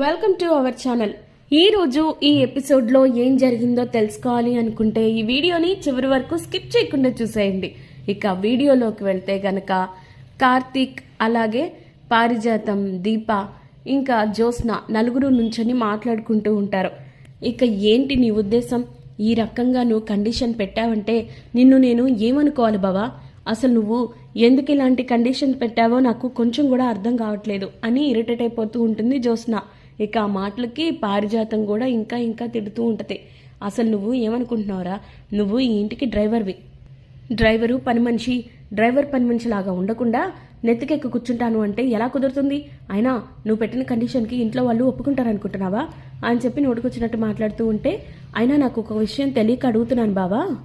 Welcome to our channel ఈ రోజు ఈ ఎపిసోడ్లో ఏం జరిగిందో తెలుసుకోవాలి అనుకుంటే ఈ వీడియోని చివరి వరకు స్కిప్ చేయకుండా చూసేయండి. ఇక వీడియోలోకి వెళ్తే గనక కార్తీక్ అలాగే పారిజాతం దీప ఇంకా జ్యోత్స్న నలుగురు నుంచని మాట్లాడుకుంటూ ఉంటారు. ఇక ఏంటి నీ ఉద్దేశం? ఈ రకంగా నువ్వు కండిషన్ పెట్టావంటే నిన్ను నేను ఏమనుకోవాలి బావా? అసలు నువ్వు ఎందుకు ఇలాంటి కండిషన్ పెట్టావో నాకు కొంచెం కూడా అర్థం కావట్లేదు అని ఇరిటేట్ అయిపోతూ ఉంటుంది జ్యోత్స్న. ఇక ఆ మాటలకి పారిజాతం కూడా ఇంకా ఇంకా తిడుతూ ఉంటుంది. అసలు నువ్వు ఏమనుకుంటున్నావురా? నువ్వు ఈ ఇంటికి డ్రైవర్వి. డ్రైవరు పని మనిషి. డ్రైవర్ పని మనిషి లాగా ఉండకుండా నెత్తికెక్కి కూర్చుంటాను అంటే ఎలా కుదురుతుంది? అయినా నువ్వు పెట్టిన కండిషన్కి ఇంట్లో వాళ్ళు ఒప్పుకుంటారనుకుంటున్నావా? అని చెప్పి నోటుకొచ్చినట్టు మాట్లాడుతూ ఉంటే అయినా నాకు ఒక విషయం తెలియక అడుగుతున్నాను బావా.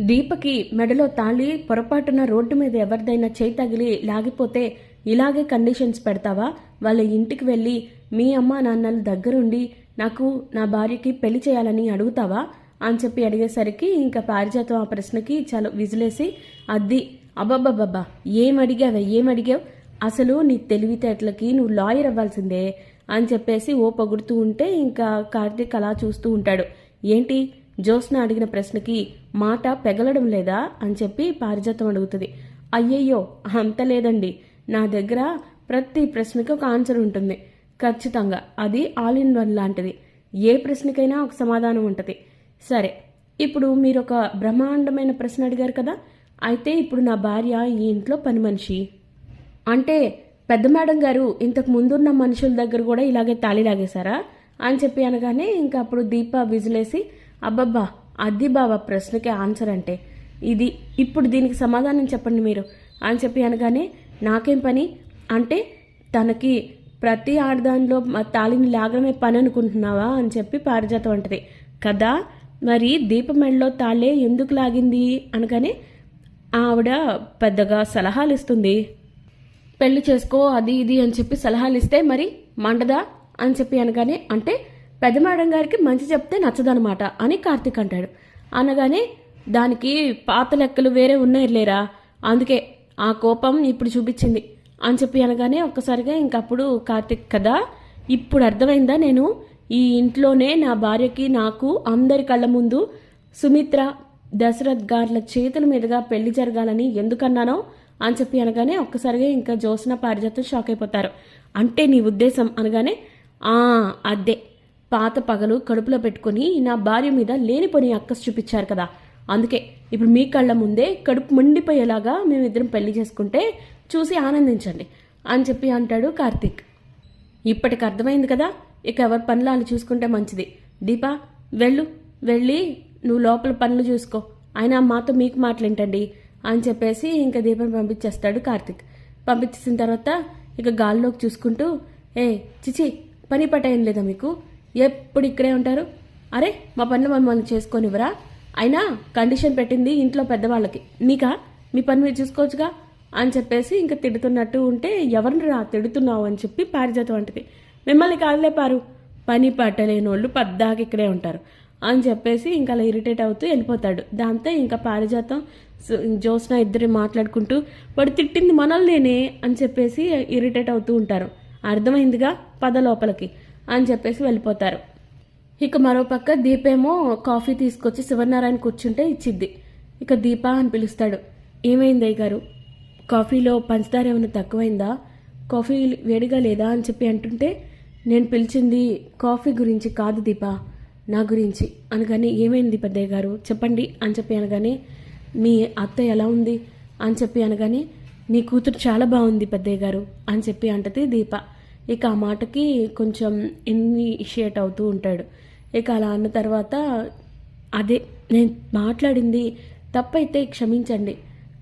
దీపకి మెడలో తాళి పొరపాటున రోడ్డు మీద ఎవరిదైనా చేయి తగిలి లాగిపోతే ఇలాగే కండిషన్స్ పెడతావా? వాళ్ళ ఇంటికి వెళ్ళి మీ అమ్మ నాన్నల దగ్గరుండి నాకు నా భార్యకి పెళ్ళి చేయాలని అడుగుతావా? అని చెప్పి అడిగేసరికి ఇంకా పారిజాతం ఆ ప్రశ్నకి చాలా విజిలేసి అద్ది అబ్బబ్బబ్బబ్బా ఏం అడిగావే ఏం అడిగావు? అసలు నీ తెలివితేటలకి నువ్వు లాయర్ అవ్వాల్సిందే అని చెప్పేసి ఓ పొగుడుతూ ఉంటే ఇంకా కార్తీక్ అలా చూస్తూ ఉంటాడు. ఏంటి? జ్యోత్స్న అడిగిన ప్రశ్నకి మాట పెగలడం లేదా? అని చెప్పి పారిజాతం అడుగుతుంది. అయ్యయ్యో అంత లేదండి. నా దగ్గర ప్రతి ప్రశ్నకి ఒక ఆన్సర్ ఉంటుంది. ఖచ్చితంగా. అది ఆల్ ఇన్ వన్ లాంటిది. ఏ ప్రశ్నకైనా ఒక సమాధానం ఉంటుంది. సరే ఇప్పుడు మీరు ఒక బ్రహ్మాండమైన ప్రశ్న అడిగారు కదా? అయితే ఇప్పుడు నా భార్య ఈ ఇంట్లో పని మనిషి. అంటే పెద్ద మేడం గారు ఇంతకు ముందున్న మనుషుల దగ్గర కూడా ఇలాగే తాళి లాగేశారా? అని చెప్పి అనగానే ఇంకా అప్పుడు దీప విజిలేసి అబ్బబ్బా అది బాబా ప్రశ్నకి ఆన్సర్ అంటే. ఇది ఇప్పుడు దీనికి సమాధానం చెప్పండి మీరు. అని చెప్పి అనగానే నాకేం పని? అంటే తనకి ప్రతి ఆడదానిలో మ- తాళిని లాగడమే పని అనుకుంటున్నావా అని చెప్పి పారిజాతం అంటది. కదా? మరి దీప మెడలో తాళే ఎందుకు లాగింది? అనగానే ఆవిడ పెద్దగా సలహాలు ఇస్తుంది. పెళ్ళి చేసుకో అది ఇది అని చెప్పి సలహాలు ఇస్తే మరి మండదా? అని చెప్పి అనగానే అంటే పెద్ద మేడం గారికి మంచి చెప్తే నచ్చదనమాట అని కార్తీక్ అంటాడు. అనగానే దానికి పాత లెక్కలు వేరే ఉన్నాయి లేరా? అందుకే ఆ కోపం ఇప్పుడు చూపించింది అని చెప్పి అనగానే ఒక్కసారిగా ఇంకప్పుడు కార్తీక్ కదా ఇప్పుడు అర్థమైందా నేను? ఈ ఇంట్లోనే నా భార్యకి నాకు అందరి కళ్ళ ముందు సుమిత్ర దశరథ్ గార్ల చేతుల మీదుగా పెళ్ళి జరగాలని ఎందుకన్నానో అని చెప్పి అనగానే ఒక్కసారిగా ఇంకా జ్యోత్స్న పారిజాతం షాక్ అయిపోతారు. అంటే నీ ఉద్దేశం అనగానే ఆ అదే. పాత పగలు కడుపులో పెట్టుకొని నా భార్య మీద లేనిపోని అక్కస్ చూపించారు కదా. అందుకే ఇప్పుడు మీ కళ్ళ ముందే కడుపు మండిపోయేలాగా మేమిద్దరం పెళ్ళి చేసుకుంటే చూసి ఆనందించండి అని చెప్పి అంటాడు కార్తీక్. ఇప్పటికి అర్థమైంది కదా? ఇక ఎవరి పనులు వాళ్ళు చూసుకుంటే మంచిది. దీపా వెళ్ళు వెళ్ళి నువ్వు లోపల పనులు చూసుకో. ఆయన మాతో మీకు మాట్లాంటండి? అని చెప్పేసి ఇంకా దీపం పంపించేస్తాడు కార్తిక్. పంపించేసిన తర్వాత ఇక గాల్లోకి చూసుకుంటూ ఏ చిచి పని పట్ట ఏం లేదా మీకు? ఎప్పుడు ఇక్కడే ఉంటారు? అరే మా పనులు మమ్మల్ని చేసుకోనివ్వరా? అయినా కండిషన్ పెట్టింది ఇంట్లో పెద్దవాళ్ళకి. మీకా మీ పని మీరు చూసుకోవచ్చుగా? అని చెప్పేసి ఇంకా తిడుతున్నట్టు ఉంటే ఎవరిని రా తిడుతున్నావు అని చెప్పి పారిజాతం అంటది. మిమ్మల్ని కాదులే పారు. పని పట్టలేని వాళ్ళు పద్దాకి ఇక్కడే ఉంటారు. అని చెప్పేసి ఇంకా అలా ఇరిటేట్ అవుతూ వెళ్ళిపోతాడు. దాంతో ఇంకా పారిజాతం జ్యోత్స్న ఇద్దరు మాట్లాడుకుంటూ వాడు తిట్టింది మనల్నేనే అని చెప్పేసి ఇరిటేట్ అవుతూ ఉంటారు. అర్థమైందిగా? పద లోపలికి. అని చెప్పేసి వెళ్ళిపోతారు. ఇక మరోపక్క దీపేమో కాఫీ తీసుకొచ్చి శివనారాయణ కూర్చుంటే ఇచ్చిద్ది. ఇక దీప అని పిలుస్తాడు. ఏమైంది అయ్యగారు? కాఫీలో పంచదార ఏమైనా తక్కువైందా? కాఫీ వేడిగా లేదా అని చెప్పి అంటుంటే నేను పిలిచింది కాఫీ గురించి కాదు దీప నా గురించి. అనగానే ఏమైంది పెద్దయ్య గారు చెప్పండి అని చెప్పి అనగానే మీ అత్త ఎలా ఉంది? అని చెప్పి అనగానే నీ కూతురు చాలా బాగుంది పెద్దయ్య గారు అని చెప్పి అంటది దీప. ఇక ఆ మాటకి కొంచెం ఇనిషియేట్ అవుతూ ఉంటాడు. ఇక అలా అన్న తర్వాత అదే నేను మాట్లాడింది తప్పైతే క్షమించండి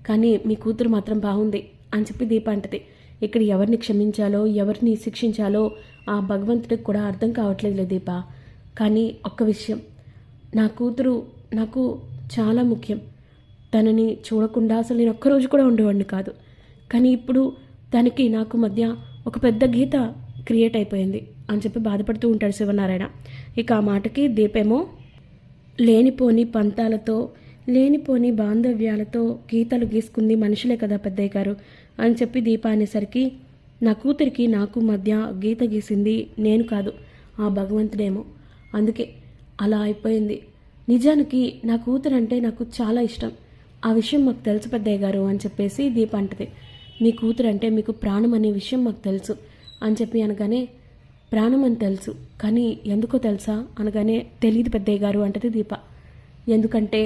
కానీ మీ కూతురు మాత్రం బాగుంది అని చెప్పి దీప అంటది. ఇక్కడ ఎవరిని క్షమించాలో ఎవరిని శిక్షించాలో ఆ భగవంతుడికి కూడా అర్థం కావట్లేదు దీప. కానీ ఒక్క విషయం నా కూతురు నాకు చాలా ముఖ్యం. తనని చూడకుండా అసలు నేను ఒక్కరోజు కూడా ఉండేవాడిని కాదు. కానీ ఇప్పుడు తనకి నాకు మధ్య ఒక పెద్ద గీత క్రియేట్ అయిపోయింది. అని చెప్పి బాధపడుతూ ఉంటాడు శివనారాయణ. ఇక ఆ మాటకి దీపేమో లేనిపోని పంతాలతో లేనిపోని బాంధవ్యాలతో గీతలు గీసుకుంది మనుషులే కదా పెద్దయ్య గారు అని చెప్పి దీప అనేసరికి నా కూతురికి నాకు మధ్య గీత గీసింది నేను కాదు ఆ భగవంతుడేమో. అందుకే అలా అయిపోయింది. నిజానికి నా కూతురు అంటే నాకు చాలా ఇష్టం. ఆ విషయం మాకు తెలుసు పెద్దయ్య గారు అని చెప్పేసి దీప అంటది. మీ కూతురు అంటే మీకు ప్రాణం అనే విషయం మాకు తెలుసు అని చెప్పి అనగానే ప్రాణం అని తెలుసు. కానీ ఎందుకో తెలుసా? అనగానే తెలియదు పెద్దయ్య గారు అంటది దీప. ఎందుకంటే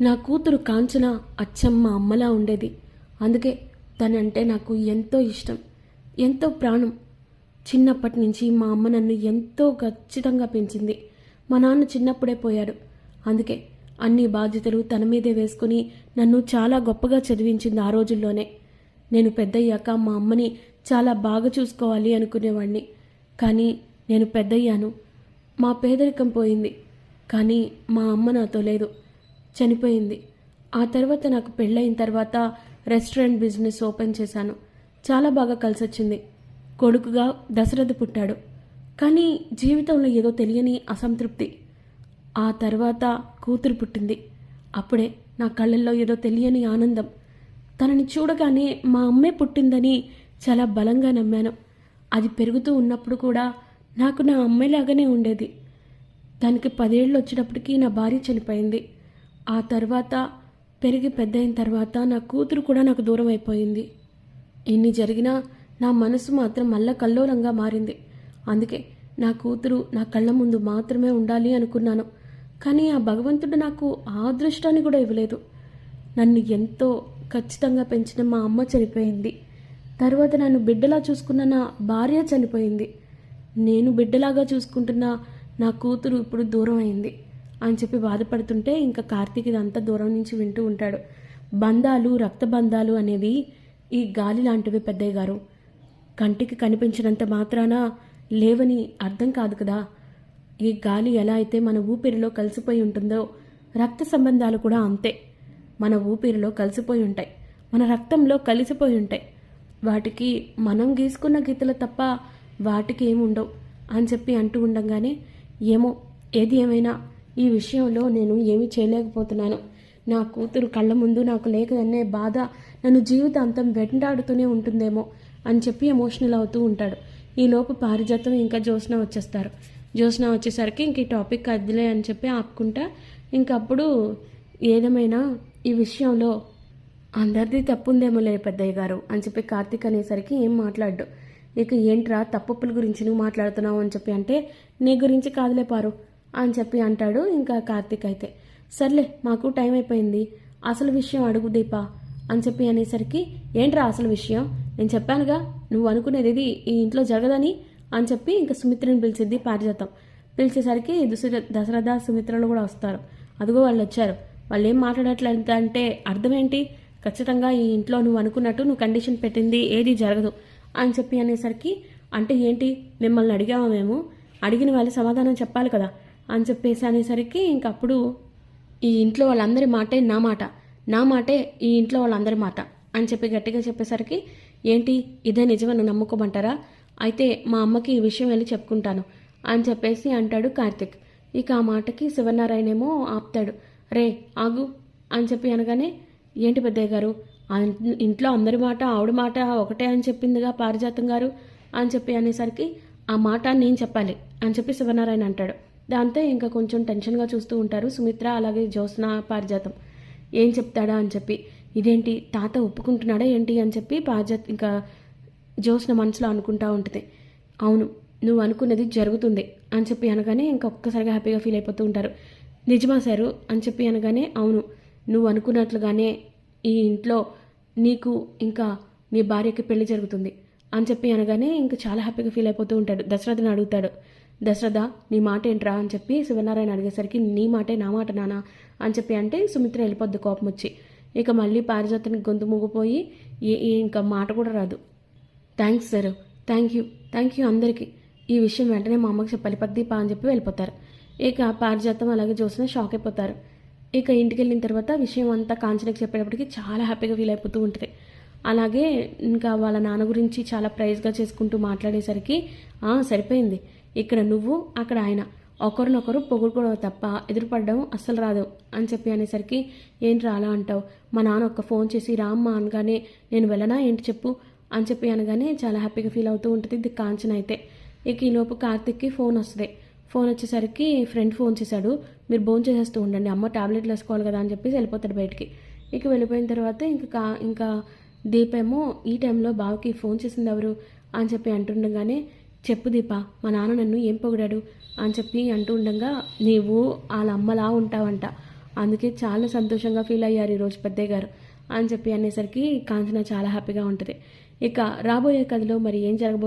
నా కూతురు కాంచన అచ్చమ్మ అమ్మలా ఉండేది. అందుకే తనంటే నాకు ఎంతో ఇష్టం ఎంతో ప్రాణం. చిన్నప్పటి నుంచి మా అమ్మ నన్ను ఎంతో ఖచ్చితంగా పెంచింది. మా నాన్న చిన్నప్పుడే పోయాడు. అందుకే అన్ని బాధ్యతలు తన మీదే వేసుకుని నన్ను చాలా గొప్పగా చదివించింది ఆ రోజుల్లోనే. నేను పెద్దయ్యాక మా అమ్మని చాలా బాగా చూసుకోవాలి అనుకునేవాడిని కానీ నేను పెద్దయ్యాను. మా పేదరికం పోయింది. కానీ మా అమ్మ నాతో లేదు. చనిపోయింది. ఆ తర్వాత నాకు పెళ్ళయిన తర్వాత రెస్టారెంట్ బిజినెస్ ఓపెన్ చేశాను. చాలా బాగా కలిసొచ్చింది. కొడుకుగా దశరథ పుట్టాడు. కానీ జీవితంలో ఏదో తెలియని అసంతృప్తి. ఆ తర్వాత కూతురు పుట్టింది. అప్పుడే నా కళ్ళల్లో ఏదో తెలియని ఆనందం. తనని చూడగానే మా అమ్మే పుట్టిందని చాలా బలంగా నమ్మాను. అది పెరుగుతూ ఉన్నప్పుడు కూడా నాకు నా అమ్మాయిలాగానే ఉండేది. దానికి పదేళ్ళు వచ్చేటప్పటికి నా భార్య చనిపోయింది. ఆ తర్వాత పెరిగి పెద్దయిన తర్వాత నా కూతురు కూడా నాకు దూరం అయిపోయింది. ఎన్ని జరిగినా నా మనసు మాత్రం మళ్ళా కల్లోలంగా మారింది. అందుకే నా కూతురు నా కళ్ళ ముందు మాత్రమే ఉండాలి అనుకున్నాను. కానీ ఆ భగవంతుడు నాకు ఆ అదృష్టాన్ని కూడా ఇవ్వలేదు. నన్ను ఎంతో ఖచ్చితంగా పెంచిన మా అమ్మ చనిపోయింది. తర్వాత నన్ను బిడ్డలా చూసుకున్న నా భార్య చనిపోయింది. నేను బిడ్డలాగా చూసుకుంటున్న నా కూతురు ఇప్పుడు దూరం అయింది అని చెప్పి బాధపడుతుంటే ఇంకా కార్తీక్ ఇదంతా దూరం నుంచి వింటూ ఉంటాడు. బంధాలు రక్త బంధాలు అనేవి ఈ గాలి లాంటివి పెద్దయ్య గారు. కంటికి కనిపించినంత మాత్రాన లేవని అర్థం కాదు కదా. ఈ గాలి ఎలా అయితే మన ఊపిరిలో కలిసిపోయి ఉంటుందో రక్త సంబంధాలు కూడా అంతే. మన ఊపిరిలో కలిసిపోయి ఉంటాయి. మన రక్తంలో కలిసిపోయి ఉంటాయి. వాటికి మనం గీసుకున్న గీతలు తప్ప వాటికి ఏముండవు అని చెప్పి అంటూ ఉండంగానే ఏమో ఏది ఏమైనా ఈ విషయంలో నేను ఏమీ చేయలేకపోతున్నాను. నా కూతురు కళ్ళ ముందు నాకు లేకదనే బాధ నన్ను జీవితాంతం వెంటాడుతూనే ఉంటుందేమో అని చెప్పి ఎమోషనల్ అవుతూ ఉంటాడు. ఈలోపు పారిజాతం ఇంకా జ్యోత్స్న వచ్చేస్తారు. జ్యోత్స్న వచ్చేసరికి ఇంక ఈ టాపిక్ అదిలే అని చెప్పి ఆపుకుంటా ఇంకప్పుడు ఏదేమైనా ఈ విషయంలో అందరిది తప్పుందేమో లే పెద్దయ్య గారు అని చెప్పి కార్తీక్ అనేసరికి ఏం మాట్లాడ్డు. ఇక ఏంట్రా తప్పుల గురించి నువ్వు మాట్లాడుతున్నావు అని చెప్పి అంటే నీ గురించి కాదులే పారు అని చెప్పి అంటాడు ఇంకా కార్తీక్ అయితే. సర్లే మాకు టైం అయిపోయింది. అసలు విషయం అడుగు దీపా అని చెప్పి అనేసరికి ఏంట్రా అసలు విషయం? నేను చెప్పానుగా నువ్వు అనుకునేది ఇది ఈ ఇంట్లో జరగదని అని చెప్పి ఇంకా సుమిత్రని పిలిచిద్ది పారిజాతం. పిలిచేసరికి దుసర దశరథ సుమిత్రలు కూడా వస్తారు. అదిగో వాళ్ళు వచ్చారు వాళ్ళు ఏం మాట్లాడట్లేదు అంటే అర్థం ఏంటి ఖచ్చితంగా ఈ ఇంట్లో నువ్వు అనుకున్నట్టు నువ్వు కండిషన్ పెట్టింది ఏది జరగదు అని చెప్పి అనేసరికి అంటే ఏంటి? మిమ్మల్ని అడిగామా మేము? అడిగిన వాళ్ళు సమాధానం చెప్పాలి కదా అని చెప్పేసి అనేసరికి ఇంకప్పుడు ఈ ఇంట్లో వాళ్ళందరి మాటే నా మాట నా మాటే ఈ ఇంట్లో వాళ్ళందరి మాట అని చెప్పి గట్టిగా చెప్పేసరికి ఏంటి? ఇదే నిజమని నమ్ముకోమంటారా? అయితే మా అమ్మకి ఈ విషయం వెళ్ళి చెప్పుకుంటాను అని చెప్పేసి అంటాడు కార్తిక్. ఇక ఆ మాటకి శివనారాయణ ఏమో ఆపుతాడు. రే ఆగు అని చెప్పి అనగానే ఏంటి పెద్దయ్య గారు? ఇంట్లో అందరి మాట ఆవిడ మాట ఒకటే అని చెప్పిందిగా పారిజాతం గారు? అని చెప్పి అనేసరికి ఆ మాట నేను చెప్పాలి అని చెప్పి శివనారాయణ అంటాడు. దాంతో ఇంకా కొంచెం టెన్షన్గా చూస్తూ ఉంటారు సుమిత్ర అలాగే జ్యోత్స్న పారిజాతం. ఏం చెప్తాడా అని చెప్పి ఇదేంటి తాత ఒప్పుకుంటున్నాడా ఏంటి అని చెప్పి పారిజాత్ ఇంకా జ్యోత్స్న మనసులో అనుకుంటా ఉంటుంది. అవును నువ్వు అనుకున్నది జరుగుతుంది అని చెప్పి అనగానే ఇంకా ఒక్కసారిగా హ్యాపీగా ఫీల్ అయిపోతూ ఉంటారు. నిజమా సారు? అని చెప్పి అనగానే అవును. నువ్వు అనుకున్నట్లుగానే ఈ ఇంట్లో నీకు ఇంకా నీ భార్యకి పెళ్ళి జరుగుతుంది అని చెప్పి అనగానే ఇంకా చాలా హ్యాపీగా ఫీల్ అయిపోతూ ఉంటాడు. దశరథని అడుగుతాడు. దశరథ నీ మాట ఏంట్రా అని చెప్పి శివనారాయణ అడిగేసరికి నీ మాటే నా మాట నానా అని చెప్పి అంటే సుమిత్ర వెళ్ళిపోద్ది కోపం వచ్చి. ఇక మళ్ళీ పారిజాతానికి గొంతు మూగిపోయి ఏ ఇంకా మాట కూడా రాదు. Thanks sir. Thank you. Thank you అందరికీ. ఈ విషయం వెంటనే మా అమ్మకి చెప్పాలి పద్దీపా అని చెప్పి వెళ్ళిపోతారు. ఇక పారిజాతం అలాగే చూసిన షాక్ అయిపోతారు. ఇక ఇంటికి వెళ్ళిన తర్వాత విషయం అంతా కాంచనకి చెప్పేటప్పటికి చాలా హ్యాపీగా ఫీల్ అయిపోతూ ఉంటుంది. అలాగే ఇంకా వాళ్ళ నాన్న గురించి చాలా ప్రైజ్గా చేసుకుంటూ మాట్లాడేసరికి సరిపోయింది. ఇక్కడ నువ్వు అక్కడ ఆయన. ఒకరినొకరు పొగుడుకోవడం తప్ప ఎదురుపడడం అస్సలు రాదు అని చెప్పి అనేసరికి ఏంటి అలా అంటావు? మా నాన్న ఒక్క ఫోన్ చేసి రామ్మా అనగానే నేను వెళ్ళనా? ఏంటి చెప్పు? అని చెప్పి అనగానే చాలా హ్యాపీగా ఫీల్ అవుతూ ఉంటుంది ఇది కాంచన అయితే. ఇక ఈలోపు కార్తిక్కి ఫోన్ వస్తుంది. ఫోన్ వచ్చేసరికి ఫ్రెండ్ ఫోన్ చేశాడు. మీరు భోజనం చేసేస్తూ ఉండండి. అమ్మ టాబ్లెట్లు వేసుకోవాలి కదా అని చెప్పేసి వెళ్ళిపోతాడు బయటికి. ఇక వెళ్ళిపోయిన తర్వాత ఇంకా ఇంకా దీపేమో ఏమో ఈ టైంలో బావకి ఫోన్ చేసింది ఎవరు అని చెప్పి అంటుండగానే చెప్పు దీప మా నాన్న నన్ను ఏం పొగిడాడు? అని చెప్పి అంటూ ఉండగా నీవు వాళ్ళ అమ్మలా ఉంటావంట. అందుకే చాలా సంతోషంగా ఫీల్ అయ్యారు ఈరోజు పెద్దయ్య గారు. అని చెప్పి అనేసరికి కాంచన చాలా హ్యాపీగా ఉంటుంది. ఇక రాబోయే కథలో మరి ఏం జరగబో